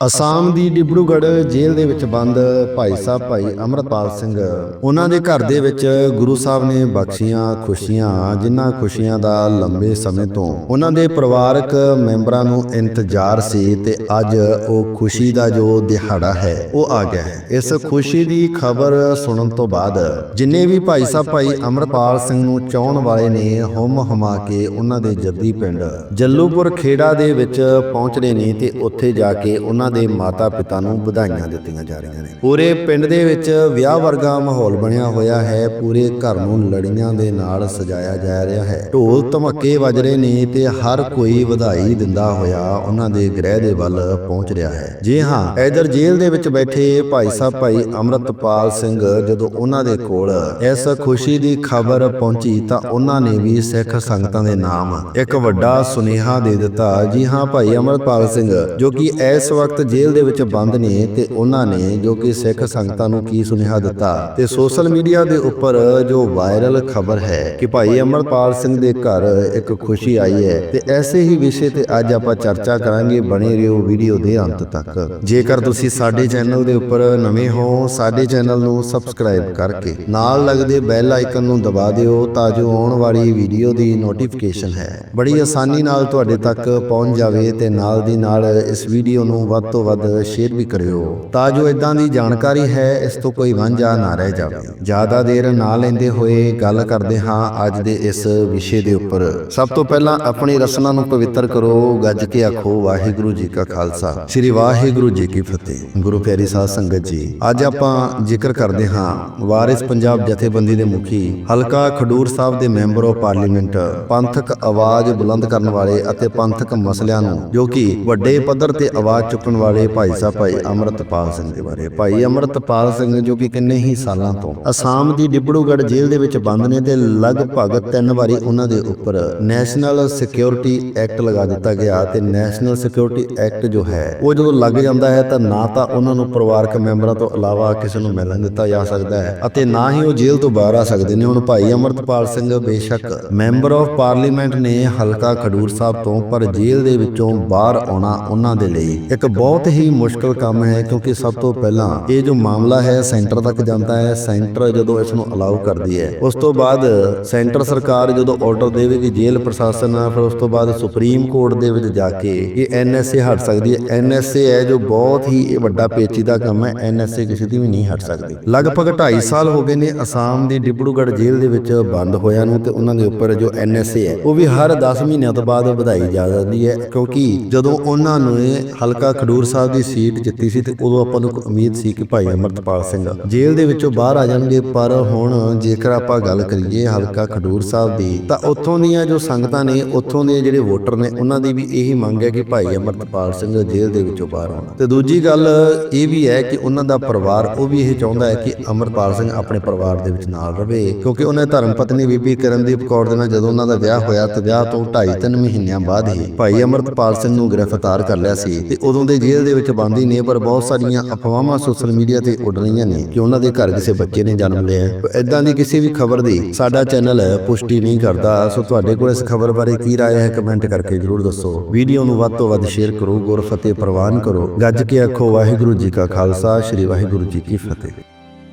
ਅਸਾਮ ਦੀ ਡਿਬਰੂਗੜ੍ਹ ਜੇਲ੍ਹ ਦੇ ਵਿੱਚ ਬੰਦ ਭਾਈ ਸਾਹਿਬ ਭਾਈ ਅਮਰਪਾਲ ਸਿੰਘ। ਉਹਨਾਂ ਦੇ ਘਰ ਦੇ ਵਿੱਚ ਗੁਰੂ ਸਾਹਿਬ ਨੇ ਬਖਸ਼ੀਆਂ ਖੁਸ਼ੀਆਂ, ਜਿਨ੍ਹਾਂ ਖੁਸ਼ੀਆਂ ਦਾ ਲੰਬੇ ਸਮੇਂ ਤੋਂ ਉਹਨਾਂ ਦੇ ਪਰਿਵਾਰਕ ਮੈਂਬਰਾਂ ਨੂੰ ਇੰਤਜ਼ਾਰ ਸੀ ਤੇ ਅੱਜ ਉਹ ਖੁਸ਼ੀ ਦਾ ਜੋ ਦਿਹਾੜਾ ਹੈ, ਉਹ ਆ ਗਿਆ ਹੈ। ਇਸ ਖੁਸ਼ੀ ਦੀ ਖਬਰ ਸੁਣਨ ਤੋਂ ਬਾਅਦ ਜਿੰਨੇ ਵੀ ਭਾਈ ਸਾਹਿਬ ਭਾਈ ਅਮਰਪਾਲ ਸਿੰਘ ਨੂੰ ਚਾਹਣ ਵਾਲੇ ਨੇ, ਹੁਮ ਹਮਾ ਕੇ ਉਹਨਾਂ ਦੇ ਜੱਦੀ ਪਿੰਡ ਜੱਲੂਪੁਰ ਖੇੜਾ ਦੇ ਵਿੱਚ ਪਹੁੰਚਦੇ ਨੇ ਤੇ ਉੱਥੇ ਜਾ ਕੇ ਉਹਨਾਂ ਦੇ ਮਾਤਾ ਪਿਤਾ ਨੂੰ ਵਧਾਈਆਂ ਦਿੱਤੀਆਂ ਜਾ ਰਹੀਆਂ ਨੇ। ਪੂਰੇ ਪਿੰਡ ਦੇ ਵਿੱਚ ਵਿਆਹ ਵਰਗਾ ਮਾਹੌਲ ਬਣਿਆ ਹੋਇਆ ਹੈ। ਪੂਰੇ ਘਰ ਨੂੰ ਲੜੀਆਂ ਦੇ ਨਾਲ ਸਜਾਇਆ ਜਾ ਰਿਹਾ ਹੈ। ਢੋਲ ਧਮੱਕੇ ਵੱਜ ਰਹੇ ਨੇ ਤੇ ਹਰ ਕੋਈ ਵਧਾਈ ਦਿੰਦਾ ਹੋਇਆ ਉਹਨਾਂ ਦੇ ਗ੍ਰਹਿ ਦੇ ਵੱਲ ਪਹੁੰਚ ਰਿਹਾ ਹੈ। ਜੀ ਹਾਂ ਇਧਰ ਜੇਲ੍ਹ ਦੇ ਵਿੱਚ ਬੈਠੇ ਭਾਈ ਸਾਹਿਬ ਭਾਈ ਅਮਰਤਪਾਲ ਸਿੰਘ ਜਦੋਂ ਉਹਨਾਂ ਦੇ ਕੋਲ ਇਸ ਖੁਸ਼ੀ ਦੀ ਖਬਰ ਪਹੁੰਚੀ ਤਾਂ ਉਹਨਾਂ ਨੇ ਵੀ ਸਿੱਖ ਸੰਗਤਾਂ ਦੇ ਨਾਮ ਇੱਕ ਵੱਡਾ ਸੁਨੇਹਾ ਦੇ ਦਿੱਤਾ। ਜੀ ਹਾਂ ਭਾਈ ਅਮਰਪਾਲ ਸਿੰਘ, ਜੋ ਕਿ ਇਸ ਵਕਤ ਜੇਲ੍ਹ ਦੇ ਵਿੱਚ ਬੰਦ ਨੇ ਤੇ ਉਹਨਾਂ ਨੇ ਜੋ ਕਿ ਸਿੱਖ ਸੰਗਤਾਂ ਨੂੰ ਕੀ ਸੁਨੇਹਾ ਦਿੱਤਾ ਤੇ ਸੋਸ਼ਲ ਮੀਡੀਆ ਦੇ ਉੱਪਰ ਜੋ ਵਾਇਰਲ ਖਬਰ ਹੈ ਕਿ ਭਾਈ ਅਮਰਪਾਲ ਸਿੰਘ ਦੇ ਘਰ ਇੱਕ ਖੁਸ਼ੀ ਆਈ ਹੈ ਤੇ ਐਸੇ ਹੀ ਵਿਸ਼ੇ ਤੇ ਅੱਜ ਆਪਾਂ ਚਰਚਾ ਕਰਾਂਗੇ ਬਣੇ ਰਹੋ ਵੀਡੀਓ ਦੇ ਅੰਤ ਤੱਕ। ਜੇਕਰ ਤੁਸੀਂ ਸਾਡੇ ਚੈਨਲ ਦੇ ਉੱਪਰ ਨਵੇਂ ਹੋ, ਸਾਡੇ ਚੈਨਲ ਨੂੰ ਸਬਸਕ੍ਰਾਈਬ ਕਰਕੇ ਨਾਲ ਲੱਗਦੇ ਬੈਲ ਆਈਕਨ ਨੂੰ ਦਬਾ ਦਿਓ ਤਾਂ ਜੋ ਆਉਣ ਵਾਲੀ ਵੀਡੀਓ ਦੀ ਨੋਟੀਫਿਕੇਸ਼ਨ ਹੈ। ਬੜੀ ਆਸਾਨੀ ਨਾਲ ਤੁਹਾਡੇ ਤੱਕ ਪਹੁੰਚ ਜਾਵੇ ਤੇ ਨਾਲ ਦੀ ਨਾਲ ਇਸ ਵੀਡੀਓ ਨੂੰ ਵੱਧ ਤੋਂ ਵੱਧ ਸ਼ੇਅਰ ਵੀ ਕਰਿਓ। ਤਾਂ ਜੋ ਇਦਾਂ ਦੀ ਜਾਣਕਾਰੀ ਹੈ, ਇਸ ਤੋਂ ਕੋਈ ਵਾਂਝਾ ਨਾ ਰਹਿ ਜਾਵੇ। ਜ਼ਿਆਦਾ ਦੇਰ ਨਾ ਲੈਂਦੇ ਹੋਏ ਗੱਲ ਕਰਦੇ ਹਾਂ ਅੱਜ ਦੇ ਇਸ ਵਿਸ਼ੇ ਦੇ ਉੱਪਰ। ਸਭ ਤੋਂ ਪਹਿਲਾਂ ਆਪਣੀ ਰਸਨਾ ਨੂੰ ਪਵਿੱਤਰ ਕਰੋ, ਗੱਜ ਕੇ ਆਖੋ, ਵਾਹਿਗੁਰੂ ਜੀ ਕਾ ਖਾਲਸਾ। ਸ੍ਰੀ ਵਾਹਿਗੁਰੂ ਜੀ ਕੀ ਫਤਿਹ। ਗੁਰੂ ਪਿਆਰੀ ਸਾਧ ਸੰਗਤ ਜੀ, ਅੱਜ ਆਪਾਂ ਜ਼ਿਕਰ ਕਰਦੇ ਹਾਂ ਵਾਰਿਸ ਪੰਜਾਬ ਜਥੇਬੰਦੀ ਦੇ ਮੁਖੀ ਹਲਕਾ ਖਡੂਰ ਸਾਹਿਬ ਦੇ ਮੈਂਬਰ ਆਫ ਪਾਰਲੀਮੈਂਟ, ਪੰਥਕ ਆਵਾਜ਼ ਬੁਲੰਦ ਕਰਨ ਵਾਲੇ ਅਤੇ ਪੰਥਕ ਮਸਲਿਆਂ ਨੂੰ ਜੋ ਕਿ ਵੱਡੇ ਪੱਧਰ ਤੇ ਆਵਾਜ਼ ਚੁੱਕਣ ਵਾਲੇ ਭਾਈ ਸਾਹਿਬ, ਭਾਈ ਅਮਰਤਪਾਲ ਸਿੰਘ ਦੇ ਬਾਰੇ। ਭਾਈ ਅਮਰਤਪਾਲ ਸਿੰਘ ਜੋ ਕਿ ਕਿੰਨੇ ਹੀ ਸਾਲਾਂ ਤੋਂ ਅਸਾਮ ਦੀ ਡਿਬੜੂਗੜ੍ਹ ਜੇਲ੍ਹ ਦੇ ਵਿੱਚ ਬੰਦ ਨੇ ਤੇ ਲਗਭਗ ਤਿੰਨ ਵਾਰੀ ਉਹਨਾਂ ਦੇ ਉੱਪਰ ਨੈਸ਼ਨਲ ਸਿਕਿਉਰਿਟੀ ਐਕਟ ਲਗਾ ਦਿੱਤਾ ਗਿਆ ਤੇ ਨੈਸ਼ਨਲ ਸਿਕਿਉਰਿਟੀ ਐਕਟ ਜੋ ਹੈ, ਉਹ ਜਦੋਂ ਲੱਗ ਜਾਂਦਾ ਹੈ ਤਾਂ ਨਾ ਤਾਂ ਉਹਨਾਂ ਨੂੰ ਪਰਿਵਾਰਕ ਮੈਂਬਰਾਂ ਤੋਂ ਇਲਾਵਾ ਕਿਸੇ ਨੂੰ ਮਿਲਣ ਦਿੱਤਾ ਜਾ ਸਕਦਾ ਹੈ ਅਤੇ ਨਾ ਹੀ ਉਹ ਜੇਲ੍ਹ ਤੋਂ ਬਾਹਰ ਆ ਸਕਦੇ ਨੇ। ਹੁਣ ਭਾਈ ਅਮਰਤਪਾਲ ਸਿੰਘ ਬੇਸ਼ੱਕ ਮੈਂਬਰ ਆਫ ਪਾਰਲੀਮੈਂਟ ਨੇ ਹਲਕਾ ਖਡੂਰ ਸਾਹਿਬ ਤੋਂ, ਪਰ ਜੇਲ੍ਹ ਦੇ ਵਿੱਚੋਂ ਬਾਹਰ ਆਉਣਾ ਉਹਨਾਂ ਦੇ ਲਈ ਇੱਕ ਬਹੁਤ ਬਹੁਤ ਹੀ ਮੁਸ਼ਕਲ ਕੰਮ ਹੈ, ਕਿਉਂਕਿ ਸਭ ਤੋਂ ਪਹਿਲਾਂ ਇਹ ਜੋ ਮਾਮਲਾ ਹੈ, ਸੈਂਟਰ ਤੱਕ ਜਾਂਦਾ ਹੈ, ਸੈਂਟਰ ਜਦੋਂ ਇਸ ਨੂੰ ਅਲਾਉ ਕਰਦੀ ਹੈ। ਉਸ ਤੋਂ ਬਾਅਦ ਸੈਂਟਰ ਸਰਕਾਰ ਜਦੋਂ ਆਰਡਰ ਦੇਵੇਗੀ ਜੇਲ੍ਹ ਪ੍ਰਸ਼ਾਸਨ ਫਿਰ ਉਸ ਤੋਂ ਬਾਅਦ ਸੁਪਰੀਮ ਕੋਰਟ ਦੇ ਵਿੱਚ ਜਾ ਕੇ ਇਹ ਐਨਐਸਏ ਹਟ ਸਕਦੀ ਹੈ। ਐਨਐਸਏ ਹੈ ਜੋ ਬਹੁਤ ਹੀ ਇਹ ਵੱਡਾ ਪੇਚੀਦਾ ਕੰਮ ਹੈ ਐਨਐਸਏ ਕਿਸੇ ਦੀ ਵੀ ਨਹੀਂ ਹਟ ਸਕਦੀ। ਲਗਭਗ 2.5 ਸਾਲ ਹੋ ਗਏ ਨੇ ਅਸਾਮ ਦੀ ਡਿਬੜੂਗੜ੍ਹ ਜੇਲ੍ਹ ਦੇ ਵਿੱਚ ਬੰਦ ਹੋਇਆ ਨੂੰ ਤੇ ਉਹਨਾਂ ਦੇ ਉੱਪਰ ਜੋ ਐਨਐਸਏ ਹੈ, ਉਹ ਵੀ ਹਰ 10 ਮਹੀਨਿਆਂ ਤੋਂ ਬਾਅਦ ਵਧਾਈ ਜਾ ਜਾਂਦੀ ਹੈ, ਕਿਉਂਕਿ ਜਦੋਂ ਉਹਨਾਂ ਨੇ ਹਲਕਾ ਖਡੂਰ ਸਾਹਿਬ ਦੀ ਸੀਟ ਜਿੱਤੀ ਸੀ ਤੇ ਉਦੋਂ ਆਪਾਂ ਨੂੰ ਉਮੀਦ ਸੀ ਕਿ ਭਾਈ ਅਮਰਤਪਾਲ ਸਿੰਘ ਜੇਲ੍ਹ ਦੇ ਵਿੱਚੋਂ ਬਾਹਰ ਆ ਜਾਣਗੇ, ਪਰ ਹੁਣ ਜੇਕਰ ਆਪਾਂ ਗੱਲ ਕਰੀਏ ਹਲਕਾ ਖਡੂਰ ਸਾਹਿਬ ਦੀ, ਤਾਂ ਉੱਥੋਂ ਦੀਆਂ ਜੋ ਸੰਗਤਾਂ ਨੇ, ਉੱਥੋਂ ਦੇ ਜਿਹੜੇ ਵੋਟਰ ਨੇ, ਉਹਨਾਂ ਦੀ ਵੀ ਇਹੀ ਮੰਗ ਹੈ ਕਿ ਭਾਈ ਅਮਰਤਪਾਲ ਸਿੰਘ ਜੇਲ੍ਹ ਦੇ ਵਿੱਚੋਂ ਬਾਹਰ ਆਉਣ। ਤੇ ਦੂਜੀ ਗੱਲ ਇਹ ਵੀ ਹੈ ਕਿ ਉਹਨਾਂ ਦਾ ਪਰਿਵਾਰ, ਉਹ ਵੀ ਇਹ ਚਾਹੁੰਦਾ ਹੈ ਕਿ ਅਮਰਪਾਲ ਸਿੰਘ ਆਪਣੇ ਪਰਿਵਾਰ ਦੇ ਵਿੱਚ ਨਾਲ ਰਵੇ, ਕਿਉਂਕਿ ਉਹਨਾਂ ਦੀ ਧਰਮ ਪਤਨੀ ਬੀਬੀ ਕਰਨਦੀਪ ਕੌਰ ਦੇ ਨਾਲ ਜਦੋਂ ਉਹਨਾਂ ਦਾ ਵਿਆਹ ਹੋਇਆ, ਤੇ ਵਿਆਹ ਤੋਂ 2.5-3 ਮਹੀਨਿਆਂ ਬਾਅਦ ਹੀ ਭਾਈ ਅਮਰਤਪਾਲ ਸਿੰਘ ਨੂੰ ਗ੍ਰਿਫਤਾਰ ਕਰ ਲਿਆ ਸੀ ਤੇ ਉਦੋਂ ਦੇ ਜੇਲ੍ਹ ਦੇ ਵਿੱਚ ਬੰਦ ਹੀ ਨੇ ਪਰ ਬਹੁਤ ਸਾਰੀਆਂ ਅਫਵਾਹਾਂ ਸੋਸ਼ਲ ਮੀਡੀਆ ਤੇ ਉੱਡ ਰਹੀਆਂ ਨੇ ਕਿ ਉਹਨਾਂ ਦੇ ਘਰ ਕਿਸੇ ਬੱਚੇ ਨੇ ਜਨਮ ਲਿਆ ਹੈ ਇਦਾਂ ਦੀ ਕਿਸੇ ਵੀ ਖਬਰ ਦੀ ਸਾਡਾ ਚੈਨਲ ਪੁਸ਼ਟੀ ਨਹੀਂ ਕਰਦਾ ਸੋ ਤੁਹਾਡੇ ਕੋਲ ਇਸ ਖਬਰ ਬਾਰੇ ਕੀ رائے ਹੈ ਕਮੈਂਟ ਕਰਕੇ ਜਰੂਰ ਦੱਸੋ ਵੀਡੀਓ ਨੂੰ ਵੱਧ ਤੋਂ ਵੱਧ ਸ਼ੇਅਰ ਕਰੋ ਗੁਰ ਫਤਿਹ ਪ੍ਰਵਾਨ ਕਰੋ ਗੱਜ ਕੇ ਆਖੋ ਵਾਹਿਗੁਰੂ ਜੀ ਕਾ ਖਾਲਸਾ ਸ੍ਰੀ ਵਾਹਿਗੁਰੂ ਜੀ ਕੀ ਫਤਿਹ